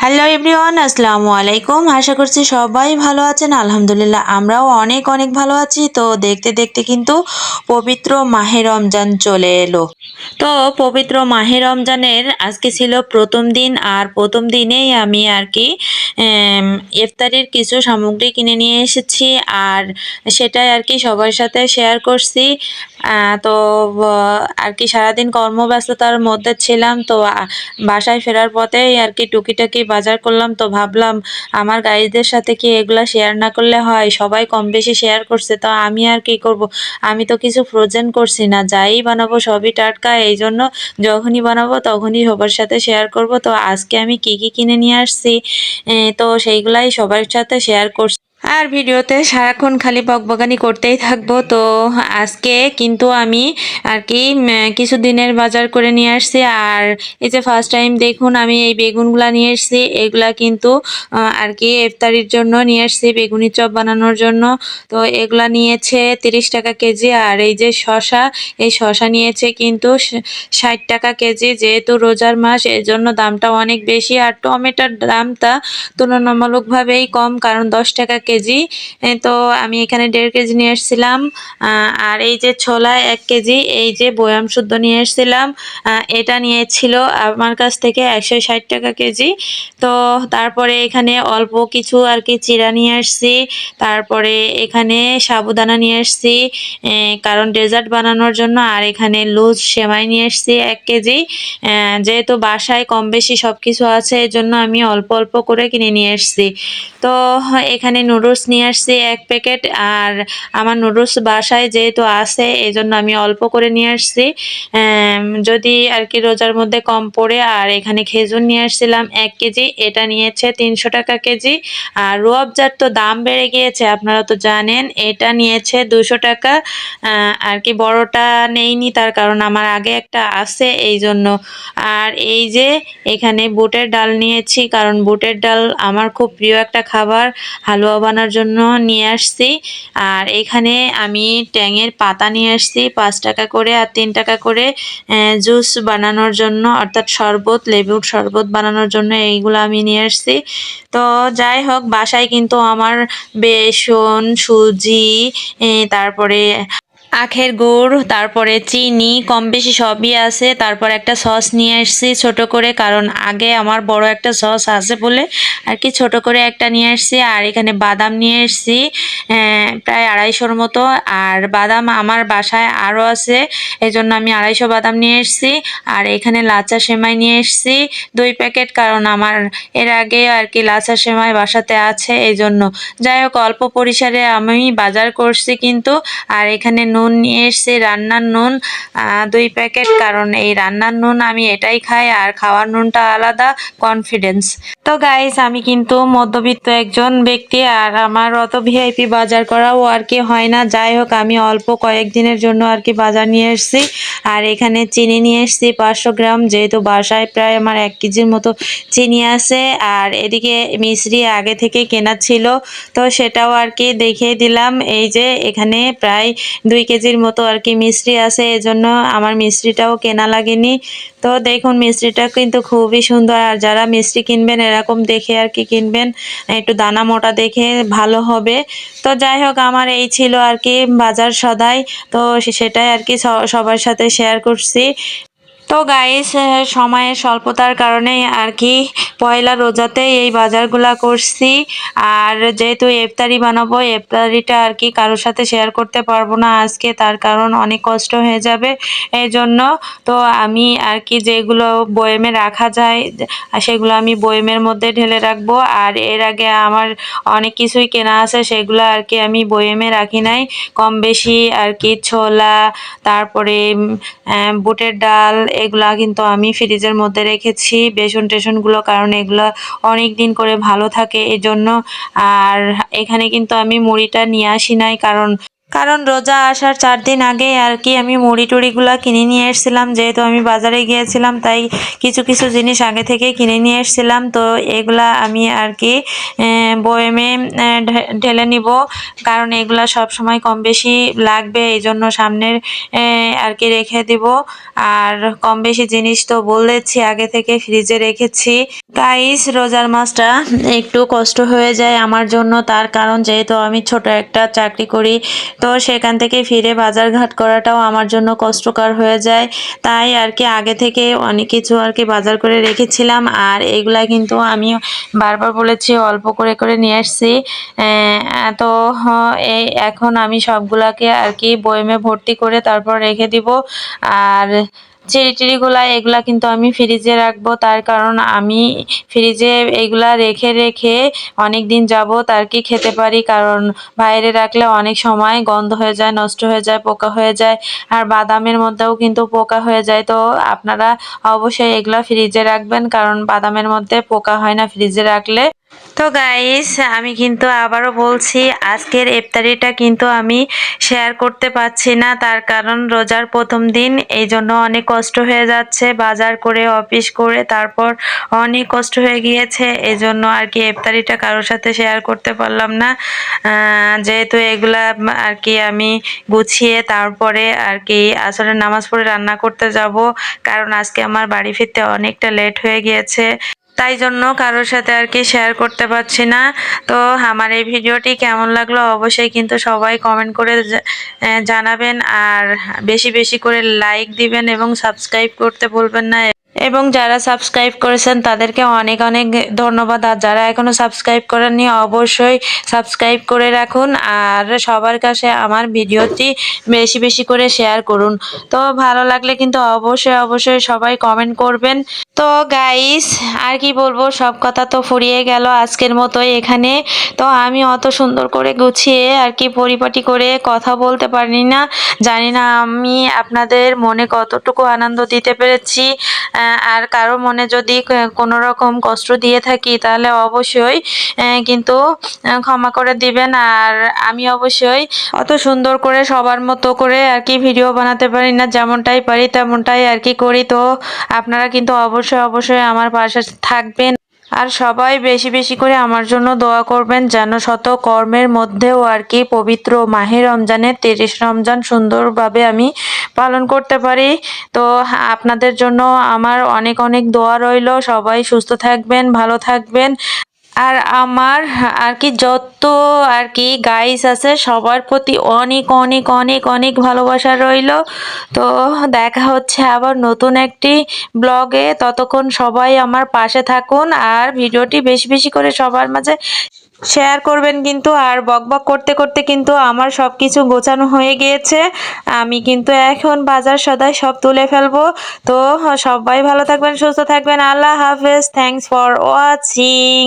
Hello everyone আসসালামু আলাইকুম আশা করছি সবাই ভালো আছেন। আলহামদুলিল্লাহ, আমরাও অনেক অনেক ভালো আছি। তো দেখতে দেখতে কিন্তু পবিত্র মাহে রমজান চলে এলো। তো পবিত্র মাহে রমজানের আজকে ছিল প্রথম দিন। আর প্রথম দিনেই আমি আর কি ইফতারির কিছু সামগ্রী কিনে নিয়ে এসেছি। আর সেটাই আর কি সবার সাথে শেয়ার করছি। তো আর কি সারাদিন কর্মব্যস্ততার মধ্যে ছিলাম, তো বাসায় ফেরার পথেই আর কি টুকিটাকি বাজার করলাম, তো ভাবলাম আমার গাইজদের সাথে কি এগুলা শেয়ার না করলে হয়? সবাই কম বেশি শেয়ার করছে, তো আমি আর কি করব? আমি তো কিছু ফ্রোজেন করছি না, যাই বানাবো সবই টাটকা, এই জন্য যখনই বানাবো তখনই সবার সাথে শেয়ার করব, তো আজকে আমি কি কি কিনে নিয়ে আসছি? তো সেইগুলাই সবার সাথে শেয়ার করছি। আর ভিডিওতে সারাক্ষণ খালি বকবকানি করতেই থাকব, তো আজকে কিন্তু আমি আর কি কিছু দিনের বাজার করে নিয়ে আসছি। আর এই যে ফার্স্ট টাইম দেখুন আমি এই বেগুনগুলা নিয়ে এসেছি, এগুলা কিন্তু আর কি ইফতারির জন্য নিয়ে আসছি বেগুনি চপ বানানোর জন্য। তো এগুলা নিয়েছে তিরিশ টাকা কেজি, আর এই যে শশা এই শশা নিয়েছে কিন্তু ষাট টাকা কেজি, যেহেতু রোজার মাস, এর জন্য দামটা অনেক বেশি। আর টমেটোর দামটা তুলনামূলকভাবেই কম, কারণ দশ টাকা কেজি তো আমি এখানে দেড় কেজি নিয়ে এসেছিলাম আর এই যে ছোলা এক কেজি, এই যে বয়াম শুদ্ধ নিয়ে এসেছিলাম এটা নিয়েছিল আমার কাছ থেকে একশো ষাট টাকা কেজি। তো তারপরে এখানে অল্প কিছু আর কি চিরা নিয়ে আসছি, তারপরে এখানে সাবুদানা নিয়ে আসছি কারণ ডেজার্ট বানানোর জন্য, আর এখানে লুজ সেমাই নিয়ে আসছি এক কেজি। যেহেতু বাসায় কম বেশি সব কিছু আছে এই জন্য আমি অল্প অল্প করে কিনে নিয়ে এসছি তো এখানে নুডলস নিয়ে আসছি এক প্যাকেট আর আমার নুডলস বাসায় যেহেতু আছে এই জন্য আমি অল্প করে নিয়ে আসছি। যদি আর কি রোজার মধ্যে কম পড়ে, আর এখানে খেজুর নিয়ে আসছিলাম এক কেজি, এটা নিয়েছে তিনশো টাকা কেজি। আর রুয়াবজার তো দাম বেড়ে গিয়েছে, আপনারা তো জানেন, এটা নিয়েছে দুশো টাকা। আর কি বড়টা নেইনি, তার কারণ আমার আগে একটা আছে এই জন্য আর এই যে এখানে বুটের ডাল নিয়েছি, কারণ বুটের ডাল আমার খুব প্রিয় একটা খাবার, হালুয়া বানার জন্য নিয়ে আসছি। আর এখানে আমি ট্যাঙের পাতা নিয়ে আসছি, পাঁচ টাকা করে আর তিন টাকা করে জুস বানানোর জন্য, অর্থাৎ শরবত, লেবুর শরবত বানানোর জন্য এইগুলো আমি নিয়ে আসছি। তো যাই হোক, বাসায় কিন্তু আমার বেসন, সুজি তারপরে আখের গুড়, তারপরে চিনি কম বেশি সবই আছে। তারপর একটা সস নিয়ে এসেছি ছোট করে, কারণ আগে আমার বড় একটা সস আছে বলে আর কি ছোট করে একটা নিয়ে এসেছি আর এখানে বাদাম নিয়ে এসেছি প্রায় আড়াইশোর মতো। আর বাদাম আমার বাসায় আরও আছে এই জন্য আমি আড়াইশো বাদাম নিয়ে এসেছি আর এখানে লাচা সেমাই নিয়ে এসেছি দুই প্যাকেট, কারণ আমার এর আগে আর কি লাচা সেমাই বাসাতে আছে এই জন্য যাই হোক, অল্প পরিসরে আমি বাজার করছি কিন্তু। আর এখানে নুন নিয়ে এসেছি, রান্নার নুন দুই প্যাকেট। কারণ এই রান্নার নুন আমি এটাই খাই আর খাওয়ার নুনটা আলাদা কনফিডেন্স তো গাইস আমি কিন্তু মধ্যবিত্ত একজন ব্যক্তি আর আমার অত ভিআইপি বাজার করাও আর কি হয় না। যাই হোক, আমি অল্প কয়েকদিনের জন্য আর কি বাজার নিয়ে এসেছি। আর এখানে চিনি নিয়ে এসেছি পাঁচশো গ্রাম, যেহেতু বাসায় প্রায় আমার এক কেজির মতো চিনি আছে। আর এদিকে মিশ্রি আগে থেকে কেনা ছিল, তো সেটাও আর কি দেখিয়ে দিলাম। এই যে এখানে প্রায় দুই কেজির মতো আর কি মিষ্টি আছে, এজন্য আমার মিষ্টিটাও কেনা লাগেনি। তো দেখুন, মিষ্টিটা কিন্তু খুবই সুন্দর, আর যারা মিষ্টি কিনবেন, এরকম দেখে আর কি কিনবেন। একটু দানা মোটা দেখে ভালো হবে। তো যাই হোক, আমার এই ছিল আর কি বাজার সদাই। তো সেটাই আর কি সবার সাথে শেয়ার করছি। তো গাইস সময়ের স্বল্পতার কারণে আর কি পয়লা রোজাতে এই বাজারগুলা করছি। আর যেহেতু ইফতারি বানাবো, ইফতারিটা আর কি কারোর সাথে শেয়ার করতে পারব না আজকে, তার কারণ অনেক কষ্ট হয়ে যাবে। এই জন্য তো আমি আর কি যেগুলো বয়েমে রাখা যায়, সেগুলো আমি বয়েমের মধ্যে ঢেলে রাখব। আর এর আগে আমার অনেক কিছুই কেনা আছে, সেগুলো আর কি আমি বয়েমে রাখি নাই। কম বেশি আর কি ছোলা, তারপরে বুটের ডাল এগুলা কিন্তু আমি ফ্রিজের মধ্যে রেখেছি, বেসন টেসনগুলো, কারণ এগুলো অনেক দিন করে ভালো থাকে এজন্য। আর এখানে কিন্তু আমি মুড়িটা নিয়ে আসি নাই, কারণ কারণ রোজা আসার চার দিন আগে আর কি আমি মুড়ি টুড়িগুলো কিনে নিয়ে এসেছিলাম। যেহেতু আমি বাজারে গিয়েছিলাম, তাই কিছু কিছু জিনিস আগে থেকে কিনে নিয়ে এসেছিলাম। তো এগুলা আমি আর কি বয়েমে ঢেলে নিব। কারণ এগুলা সব সময় কম বেশি লাগবে, এই জন্য সামনের আর কি রেখে দিব। আর কম বেশি জিনিস তো বলেছি, আগে থেকে ফ্রিজে রেখেছি। গাইস, রোজার মাসটা একটু কষ্ট হয়ে যায় আমার জন্য। তার কারণ যেহেতু আমি ছোট একটা চাকরি করি তো সেখান থেকে ফিরে বাজারঘাট করাটাও আমার জন্য কষ্টকর হয়ে যায়। তাই আর কি আগে থেকে অনেক কিছু আর কি বাজার করে রেখেছিলাম। আর এগুলা কিন্তু আমি বারবার বলেছি, অল্প করে করে নিয়ে আসছি। তো এই এখন আমি সবগুলাকে আর কি বয়মে ভর্তি করে তারপর রেখে দিব। আর চিড়ি টিড়িগুলা এগুলা কিন্তু আমি ফ্রিজে রাখব। তার কারণ আমি ফ্রিজে এগুলা রেখে রেখে অনেক দিন যাবত তার কি খেতে পারি। কারণ বাইরে রাখলে অনেক সময় গন্ধ হয়ে যায়, নষ্ট হয়ে যায়, পোকা হয়ে যায়। আর বাদামের মধ্যেও কিন্তু পোকা হয়ে যায়। তো আপনারা অবশ্যই এগুলা ফ্রিজে রাখবেন। কারণ বাদামের মধ্যে পোকা হয় না। ফ্রিজে রাখলে তো গাইস আমি কিন্তু আবারও বলছি, আজকের ইফতারিটা কিন্তু আমি শেয়ার করতে পারছি না। তার কারণ রোজার প্রথম দিন, এই জন্য অনেক কষ্ট হয়ে যাচ্ছে। বাজার করে অফিস করে, তারপর অনেক কষ্ট হয়ে গিয়েছে। এই জন্য আর কি ইফতারিটা কারোর সাথে শেয়ার করতে পারলাম না। যেহেতু এগুলা আর কি আমি গুছিয়ে তারপরে আর কি আসলে নামাজ পড়ে রান্না করতে যাব। কারণ আজকে আমার বাড়ি ফিরতে অনেকটা লেট হয়ে গিয়েছে। তাই জন্য কারোর সাথে আর কি শেয়ার করতে পারছি না। তো আমার এই ভিডিওটি কেমন লাগল অবশ্যই কিন্তু সবাই কমেন্ট করে জানাবেন। আর বেশি বেশি করে লাইক দিবেন এবং সাবস্ক্রাইব করতে বলবেন না। এবং যারা সাবস্ক্রাইব করেছেন তাদেরকে অনেক অনেক ধন্যবাদ। আর যারা এখনও সাবস্ক্রাইব করেননি, অবশ্যই সাবস্ক্রাইব করে রাখুন। আর সবার কাছে আমার ভিডিওটি বেশি বেশি করে শেয়ার করুন। তো ভালো লাগলে কিন্তু অবশ্যই অবশ্যই সবাই কমেন্ট করবেন। তো গাইস আর কি বলব, সব কথা তো ফুরিয়ে গেল আজকের মতোই এখানে। তো আমি অত সুন্দর করে গুছিয়ে আর কি পরিপাটি করে কথা বলতে পারি না। জানি না আমি আপনাদের মনে কতটুকু আনন্দ দিতে পেরেছি। আর কারও মনে যদি কোনো রকম কষ্ট দিয়ে থাকি, তাহলে অবশ্যই কিন্তু ক্ষমা করে দিবেন। আর আমি অবশ্যই অত সুন্দর করে সবার মতো করে আর কি ভিডিও বানাতে পারি না, যেমনটাই পারি তেমনটাই আর কি করি। তো আপনারা কিন্তু অবশ্যই অবশ্যই আমার পাশে থাকবেন। আর সবাই বেশি বেশি করে আমার জন্য দোয়া করবেন যেন শত কর্মের মধ্যেও আর কি পবিত্র মাহে রমজানের তিরিশ রমজান সুন্দরভাবে আমি পালন করতে পারি। তো আপনাদের জন্য আমার অনেক অনেক দোয়া রইল। সবাই সুস্থ থাকবেন, ভালো থাকবেন। আর আমার আর কি যত আর কি গাইস আছে, সবার প্রতি অনেক অনেক অনেক অনেক ভালোবাসা রইল। তো দেখা হচ্ছে আবার নতুন একটি ব্লগে ততক্ষণ সবাই আমার পাশে থাকুন আর ভিডিওটি বেশি বেশি করে সবার মাঝে শেয়ার করবেন কিন্তু। আর বকবক করতে করতে কিন্তু আমার সব কিছু গোছানো হয়ে গিয়েছে। আমি কিন্তু এখন বাজার সদাই সব তুলে ফেলব। তো সবাই ভালো থাকবেন, সুস্থ থাকবেন। আল্লাহ হাফেজ। Thanks for watching